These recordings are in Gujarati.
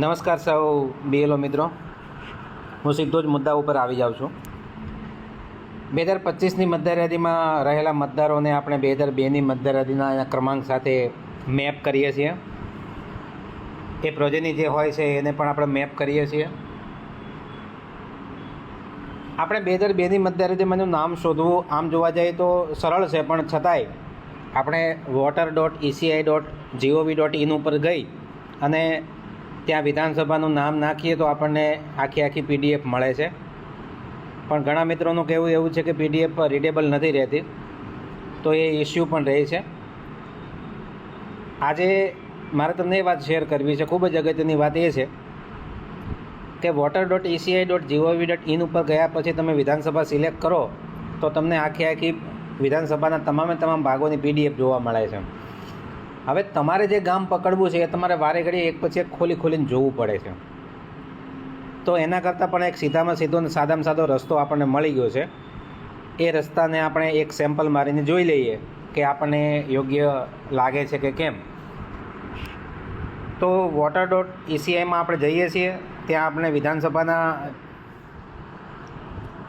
નમસ્કાર સૌ બીએલઓ મિત્રો. હું સીધો જ મુદ્દા ઉપર આવી જાઉં છું. બે હજાર પચીસની મતદારયાદીમાં રહેલા મતદારોને આપણે બે હજાર બેની મતદારયાદીના ક્રમાંક સાથે મેપ કરીએ છીએ. એ પ્રોજેની જે હોય છે એને પણ આપણે મેપ કરીએ છીએ. આપણે બે હજાર બેની મતદારયાદીમાંનું નામ શોધવું આમ જોવા જઈએ તો સરળ છે, પણ છતાંય આપણે voter dot ECI dot GOV dot in ઉપર ગઈ અને ત્યાં વિધાનસભાનું નામ નાખીએ તો આપણને આખી આખી પીડીએફ મળે છે. પણ ઘણા મિત્રોનું કહેવું એવું છે કે પીડીએફ રીડેબલ નથી રહેતી. તો એ ઇસ્યુ પણ રહે છે. આજે મારે તમને એ વાત શેર કરવી છે. ખૂબ જ અગત્યની વાત એ છે કે voter dot ECI dot GOV dot in ઉપર ગયા પછી તમે વિધાનસભા સિલેક્ટ કરો તો તમને આખી આખી વિધાનસભાના તમામે તમામ ભાગોની પીડીએફ જોવા મળે છે. હવે તમારે જે ગામ પકડવું છે એ તમારે વારે ઘડી એક પછી એક ખોલી ખોલીને જોવું પડે છે. તો એના કરતાં પણ એક સીધામાં સીધો અને સાદામાં સાદો રસ્તો આપણને મળી ગયો છે. એ રસ્તાને આપણે એક સેમ્પલ મારીને જોઈ લઈએ કે આપણને યોગ્ય લાગે છે કે કેમ. તો વોટર ડોટ ઇસીઆઈમાં આપણે જઈએ છીએ. ત્યાં આપણે વિધાનસભાના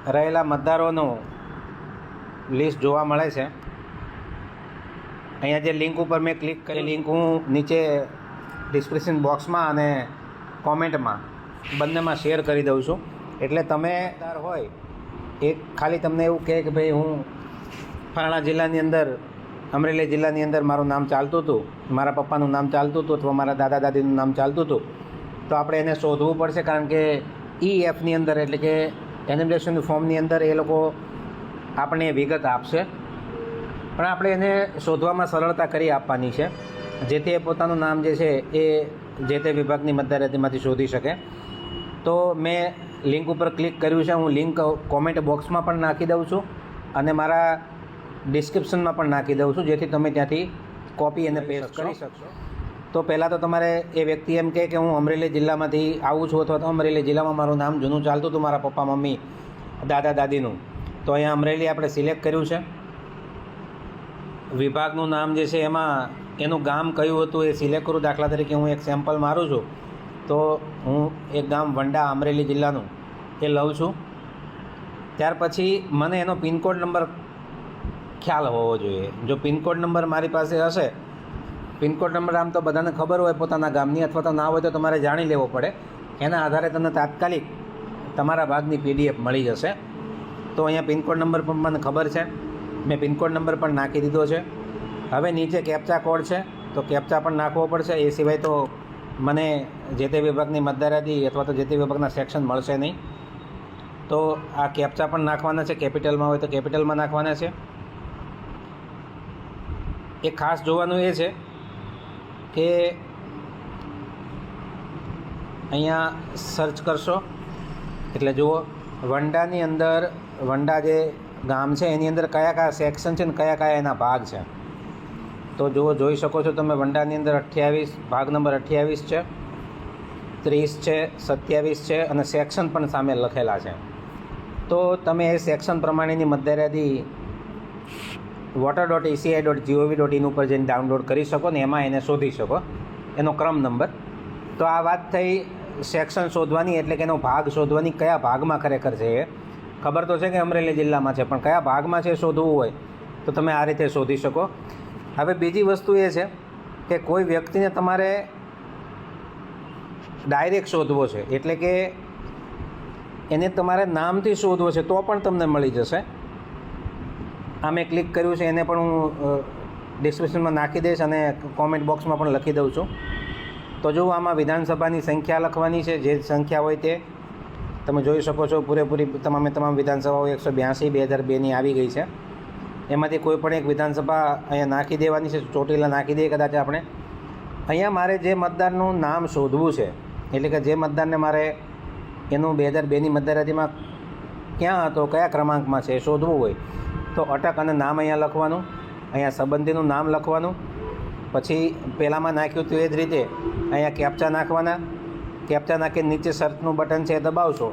રહેલા મતદારોનું લિસ્ટ જોવા મળે છે. અહીંયા જે લિંક ઉપર મેં ક્લિક કરી લિંક હું નીચે ડિસ્ક્રિપ્શન બોક્સમાં અને કોમેન્ટમાં બંનેમાં શેર કરી દઉં છું. એટલે તમે હોય એક ખાલી તમને એવું કહે કે ભાઈ હું ફલાણા જિલ્લાની અંદર અમરેલી જિલ્લાની અંદર મારું નામ ચાલતું હતું મારા પપ્પાનું નામ ચાલતું હતું અથવા મારા દાદા દાદીનું નામ ચાલતું હતું તો આપણે એને શોધવું પડશે કારણ કે ઈ એફની અંદર એટલે કે એનિમેશન ફોર્મની અંદર એ લોકો આપણને વિગત આપશે. પણ આપણે એને શોધવામાં સરળતા કરી આપવાની છે. જેથી એ પોતાનું નામ જે છે એ જે તે વિભાગની મતદાર શોધી શકે. તો મેં લિંક ઉપર ક્લિક કર્યું છે. હું લિંક કોમેન્ટ બોક્સમાં પણ નાખી દઉં છું અને મારા ડિસ્ક્રિપ્શનમાં પણ નાખી દઉં છું જેથી તમે ત્યાંથી કોપી અને પેસ્ટ કરી શકશો. તો પહેલાં તો તમારે એ વ્યક્તિ એમ કહે કે હું અમરેલી જિલ્લામાંથી આવું છું અથવા તો અમરેલી જિલ્લામાં મારું નામ જૂનું ચાલતું હતું મારા પપ્પા મમ્મી દાદા દાદીનું. તો અહીંયા અમરેલી આપણે સિલેક્ટ કર્યું છે. વિભાગનું નામ જે છે એમાં એનું ગામ કયું હતું એ સિલેક્ટ કરું દાખલા તરીકે હું એક સેમ્પલ મારું છું. તો હું એક ગામ વંડા અમરેલી જિલ્લાનું એ લઉં છું. ત્યાર પછી મને એનો પિનકોડ નંબર ખ્યાલ હોવો જોઈએ. જો પિનકોડ નંબર મારી પાસે હશે, પિનકોડ નંબર આમ તો બધાને ખબર હોય પોતાના ગામની અથવા તો ના હોય તો તમારે જાણી લેવો પડે. એના આધારે તમને તાત્કાલિક તમારા ભાગની પીડીએફ મળી જશે. તો અહીંયા પિનકોડ નંબર પણ મને ખબર છે. મેં પિનકોડ નંબર પણ નાખી દીધો છે. હવે નીચે કેપ્ચા કોડ છે, તો કેપ્ચા પણ નાખવો પડશે. એ સિવાય તો મને જે તે વિભાગની મતદારાદી અથવા તો જે તે વિભાગના સેક્શન મળશે નહીં. તો આ કેપ્ચા પણ નાખવાના છે. કેપિટલમાં હોય તો કેપિટલમાં નાખવાના છે. એ ખાસ જોવાનું એ છે કે અહીંયા સર્ચ કરશો. એટલે જુઓ, વંડાની અંદર વંડા જે ગામ છે, એની અંદર કયા કયા સેક્શન છે ને કયા કયા એના ભાગ છે? તો જુઓ, જોઈ શકો છો તમે, વંડાની અંદર અઠ્યાવીસ, ભાગ નંબર અઠ્યાવીસ છે, ત્રીસ છે, સત્યાવીસ છે અને સેક્શન પણ સામે લખેલા છે. તો તમે એ સેક્શન પ્રમાણેની મતદાર voter dot ECI dot GOV dot in ઉપર જઈને ડાઉનલોડ કરી શકો ને, એમાં એને શોધી શકો, એનો ક્રમ નંબર. તો આ વાત થઈ સેક્શન શોધવાની, એટલે કે એનો ભાગ શોધવાની, કયા ભાગમાં ખરેખર છે એ? ખબર તો છે કે અમરેલી જિલ્લામાં છે, પણ કયા ભાગમાં છે શોધવું હોય તો તમે આ રીતે શોધી શકો. હવે બીજી વસ્તુ એ છે કે કોઈ વ્યક્તિને તમારે ડાયરેક્ટ શોધવો છે, એટલે કે એને તમારે નામથી શોધવો છે, તો પણ તમને મળી જશે. આ મેં ક્લિક કર્યું છે, એને પણ હું ડિસ્ક્રિપ્શનમાં નાખી દઈશ અને કોમેન્ટ બોક્સમાં પણ લખી દઉં છું. તો જો આમાં વિધાનસભાની સંખ્યા લખવાની છે, જે સંખ્યા હોય તે તમે જોઈ શકો છો, પૂરેપૂરી તમામે તમામ વિધાનસભાઓ એકસો બ્યાસી, બે હજાર બેની આવી ગઈ છે. એમાંથી કોઈ પણ એક વિધાનસભા અહીંયા નાખી દેવાની છે, ચોટીલા નાખી દઈએ કદાચ આપણે. અહીંયા મારે જે મતદારનું નામ શોધવું છે, એટલે કે જે મતદારને મારે એનું બે હજાર બેની મતદારયાદીમાં ક્યાં હતો, કયા ક્રમાંકમાં છે એ શોધવું હોય, તો અટક અને નામ અહીંયા લખવાનું, અહીંયા સંબંધીનું નામ લખવાનું, પછી પહેલાંમાં નાખ્યું હતું એ જ રીતે, અહીંયા કેપ્ચા નાખવાના કેપ્ચા નાખીને નીચે સર્ચનું બટન છે એ દબાવશો,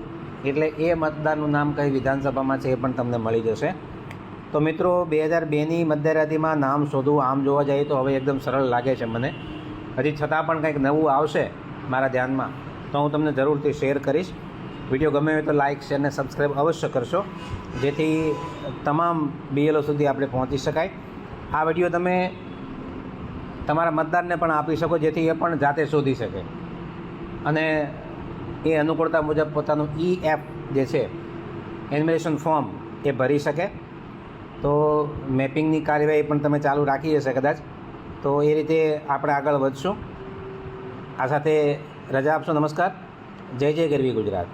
એટલે એ મતદારનું નામ કઈ વિધાનસભામાં છે એ પણ તમને મળી જશે. તો મિત્રો, બે હજાર બેની મતદાર નામ શોધવું આમ જોવા જઈએ તો હવે એકદમ સરળ લાગે છે મને. હજી છતાં પણ કંઈક નવું આવશે મારા ધ્યાનમાં, તો હું તમને જરૂરથી શેર કરીશ. વીડિયો ગમે હોય તો લાઇક શેર અને સબસ્ક્રાઈબ અવશ્ય કરશો, જેથી તમામ બીએલઓ સુધી આપણે પહોંચી શકાય. આ વીડિયો તમે તમારા મતદારને પણ આપી શકો, જેથી એ પણ જાતે શોધી શકે. અને એ અનુકૂળતા મુજબ પોતાનું ઈ એપ જે છે એનિમેશન ફોર્મ એ ભરી શકે. તો મેપિંગની કાર્યવાહી પણ તમે ચાલુ રાખી હશે કદાચ. તો એ રીતે આપણે આગળ વધશું. આ સાથે રજા આપશો. નમસ્કાર. જય જય ગરવી ગુજરાત.